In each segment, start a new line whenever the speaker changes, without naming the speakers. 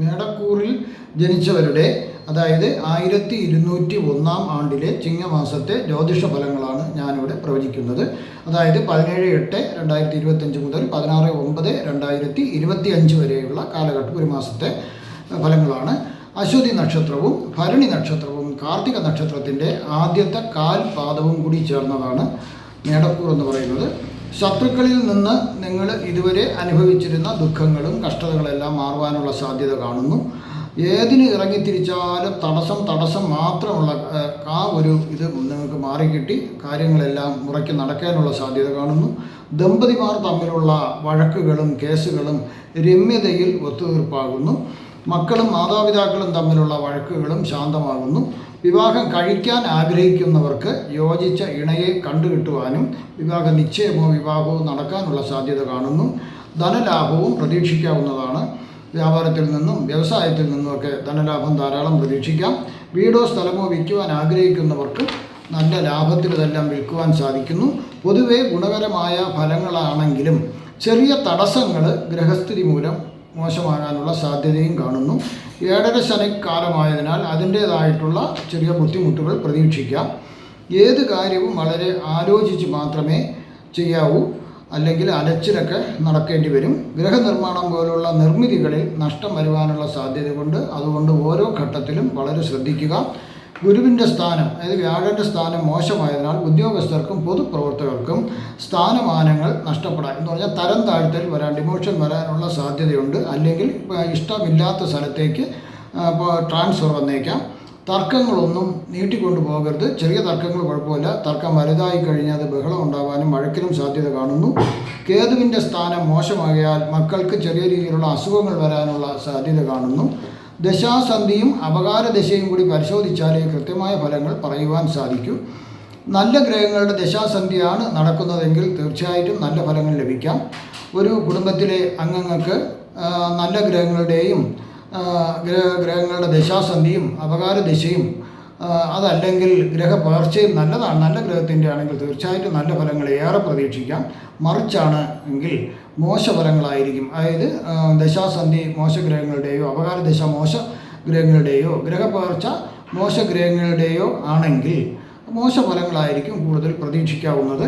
മേടക്കൂറിൽ ജനിച്ചവരുടെ അതായത് ആയിരത്തി ഇരുന്നൂറ്റി ഒന്നാം ആണ്ടിലെ ചിങ്ങമാസത്തെ ജ്യോതിഷ ഫലങ്ങളാണ് ഞാനിവിടെ പ്രവചിക്കുന്നത്. അതായത് പതിനേഴ് എട്ട് രണ്ടായിരത്തി ഇരുപത്തഞ്ച് മുതൽ പതിനാറ് ഒമ്പത് രണ്ടായിരത്തി ഇരുപത്തി അഞ്ച് വരെയുള്ള കാലഘട്ടം ഒരു മാസത്തെ ഫലങ്ങളാണ്. അശ്വതി നക്ഷത്രവും ഭരണി നക്ഷത്രവും കാർത്തിക നക്ഷത്രത്തിന്റെ ആദ്യത്തെ കാൽ പാദവും കൂടി ചേർന്നതാണ് മേടക്കൂർ എന്ന് പറയുന്നത്. ശത്രുക്കളിൽ നിന്ന് നിങ്ങൾ ഇതുവരെ അനുഭവിച്ചിരുന്ന ദുഃഖങ്ങളും കഷ്ടതകളെല്ലാം മാറുവാനുള്ള സാധ്യത കാണുന്നു. ഏതിന് ഇറങ്ങിത്തിരിച്ചാലും തടസ്സം തടസ്സം മാത്രമുള്ള ആ ഒരു ഇത് നിങ്ങൾക്ക് മാറിക്കിട്ടി കാര്യങ്ങളെല്ലാം മുറയ്ക്ക് നടക്കാനുള്ള സാധ്യത കാണുന്നു. ദമ്പതിമാർ തമ്മിലുള്ള വഴക്കുകളും കേസുകളും രമ്യതയിൽ ഒത്തുതീർപ്പാകുന്നു. മക്കളും മാതാപിതാക്കളും തമ്മിലുള്ള വഴക്കുകളും ശാന്തമാകുന്നു. വിവാഹം കഴിക്കാൻ ആഗ്രഹിക്കുന്നവർക്ക് യോജിച്ച ഇണയെ കണ്ടുകിട്ടുവാനും വിവാഹ നിശ്ചയമോ വിവാഹവും നടക്കാനുള്ള സാധ്യത കാണുന്നു. ധനലാഭവും പ്രതീക്ഷിക്കാവുന്നതാണ്. വ്യാപാരത്തിൽ നിന്നും വ്യവസായത്തിൽ നിന്നുമൊക്കെ ധനലാഭം ധാരാളം പ്രതീക്ഷിക്കാം. വീടോ സ്ഥലമോ വിൽക്കുവാൻ ആഗ്രഹിക്കുന്നവർക്ക് നല്ല ലാഭത്തിൽ ഇതെല്ലാം വിൽക്കുവാൻ സാധിക്കുന്നു. പൊതുവേ ഗുണകരമായ ഫലങ്ങളാണെങ്കിലും ചെറിയ തടസ്സങ്ങൾ ഗ്രഹസ്ഥിതി മൂലം മോശമാകാനുള്ള സാധ്യതയും കാണുന്നു. ഏഴര ശനിക്കാലമായതിനാൽ അതിന്റേതായിട്ടുള്ള ചെറിയ ബുദ്ധിമുട്ടുകൾ പ്രതീക്ഷിക്കാം. ഏത് കാര്യവും വളരെ ആലോചിച്ച് മാത്രമേ ചെയ്യാവൂ. അല്ലെങ്കിൽ അലച്ചിലൊക്കെ നടക്കേണ്ടി വരും. ഗൃഹനിർമ്മാണം പോലുള്ള നിർമ്മിതികളിൽ നഷ്ടം വരുവാനുള്ള സാധ്യത കൊണ്ട് അതുകൊണ്ട് ഓരോ ഘട്ടത്തിലും വളരെ ശ്രദ്ധിക്കുക. ഗുരുവിന്റെ സ്ഥാനം അതായത് വ്യാഴന്റെ സ്ഥാനം മോശമായതിനാൽ ഉദ്യോഗസ്ഥർക്കും പൊതുപ്രവർത്തകർക്കും സ്ഥാനമാനങ്ങൾ നഷ്ടപ്പെടാം. എന്ന് പറഞ്ഞാൽ തരം താഴ്ത്തൽ വരാൻ ഡിമോഷൻ വരാനുള്ള സാധ്യതയുണ്ട്. അല്ലെങ്കിൽ ഇഷ്ടമില്ലാത്ത സ്ഥലത്തേക്ക് ട്രാൻസ്ഫർ വന്നേക്കാം. തർക്കങ്ങളൊന്നും നീട്ടിക്കൊണ്ടു പോകരുത്. ചെറിയ തർക്കങ്ങൾ കുഴപ്പമില്ല. തർക്കം വലുതായി കഴിഞ്ഞാൽ അത് ബഹളം ഉണ്ടാകാനും വഴക്കിനും സാധ്യത കാണുന്നു. കേതുവിന്റെ സ്ഥാനം മോശമാകിയാൽ മക്കൾക്ക് ചെറിയ രീതിയിലുള്ള അസുഖങ്ങൾ വരാനുള്ള സാധ്യത കാണുന്നു. ദശാസന്ധിയും അപകാര ദശയും കൂടി പരിശോധിച്ചാലേ കൃത്യമായ ഫലങ്ങൾ പറയുവാൻ സാധിക്കൂ. നല്ല ഗ്രഹങ്ങളുടെ ദശാസന്ധിയാണ് നടക്കുന്നതെങ്കിൽ തീർച്ചയായിട്ടും നല്ല ഫലങ്ങൾ ലഭിക്കാം. ഒരു കുടുംബത്തിലെ അംഗങ്ങൾക്ക് നല്ല ഗ്രഹങ്ങളുടെയും ഗ്രഹ ഗ്രഹങ്ങളുടെ ദശാസന്ധിയും അപകാര ദിശയും ആ, അതല്ലെങ്കിൽ ഗ്രഹപകർച്ചയും നല്ലതാണ് നല്ല ഗ്രഹത്തിന്റെ ആണെങ്കിൽ തീർച്ചയായിട്ടും നല്ല ഫലങ്ങൾ ഏറെ പ്രതീക്ഷിക്കാം. മറിച്ചാണ് എങ്കിൽ മോശഫലങ്ങളായിരിക്കും. അതായത് ദശാസന്ധി മോശഗ്രഹങ്ങളുടെയോ അപകാര ദശ മോശ ഗ്രഹങ്ങളുടെയോ ഗ്രഹപകർച്ച മോശഗ്രഹങ്ങളുടെയോ ആണെങ്കിൽ മോശഫലങ്ങളായിരിക്കും കൂടുതൽ പ്രതീക്ഷിക്കാവുന്നത്.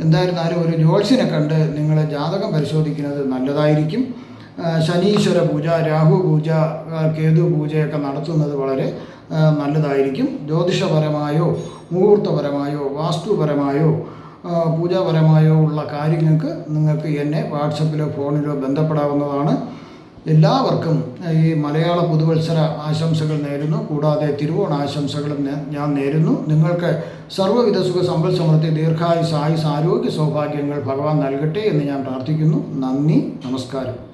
എന്തായിരുന്നാലും ഒരു ജോത്സ്യനെ കണ്ട് നിങ്ങളെ ജാതകം പരിശോധിക്കുന്നത് നല്ലതായിരിക്കും. ശനീശ്വര പൂജ രാഹു പൂജ കേതു പൂജയൊക്കെ നടത്തുന്നത് വളരെ നല്ലതായിരിക്കും. ജ്യോതിഷപരമായോ മുഹൂർത്തപരമായോ വാസ്തുപരമായോ പൂജാപരമായോ ഉള്ള കാര്യങ്ങൾക്ക് നിങ്ങൾക്ക് എന്നെ വാട്സപ്പിലോ ഫോണിലോ ബന്ധപ്പെടാവുന്നതാണ്. എല്ലാവർക്കും ഈ മലയാള പുതുവത്സര ആശംസകൾ നേരുന്നു. കൂടാതെ തിരുവോണ ആശംസകളും ഞാൻ നേരുന്നു. നിങ്ങൾക്ക് സർവവിധ സുഖ സമ്പൽ സമൃദ്ധി ദീർഘായുസ് ആയുസ് ആരോഗ്യ സൗഭാഗ്യങ്ങൾ ഭഗവാൻ നൽകട്ടെ എന്ന് ഞാൻ പ്രാർത്ഥിക്കുന്നു. നന്ദി നമസ്കാരം.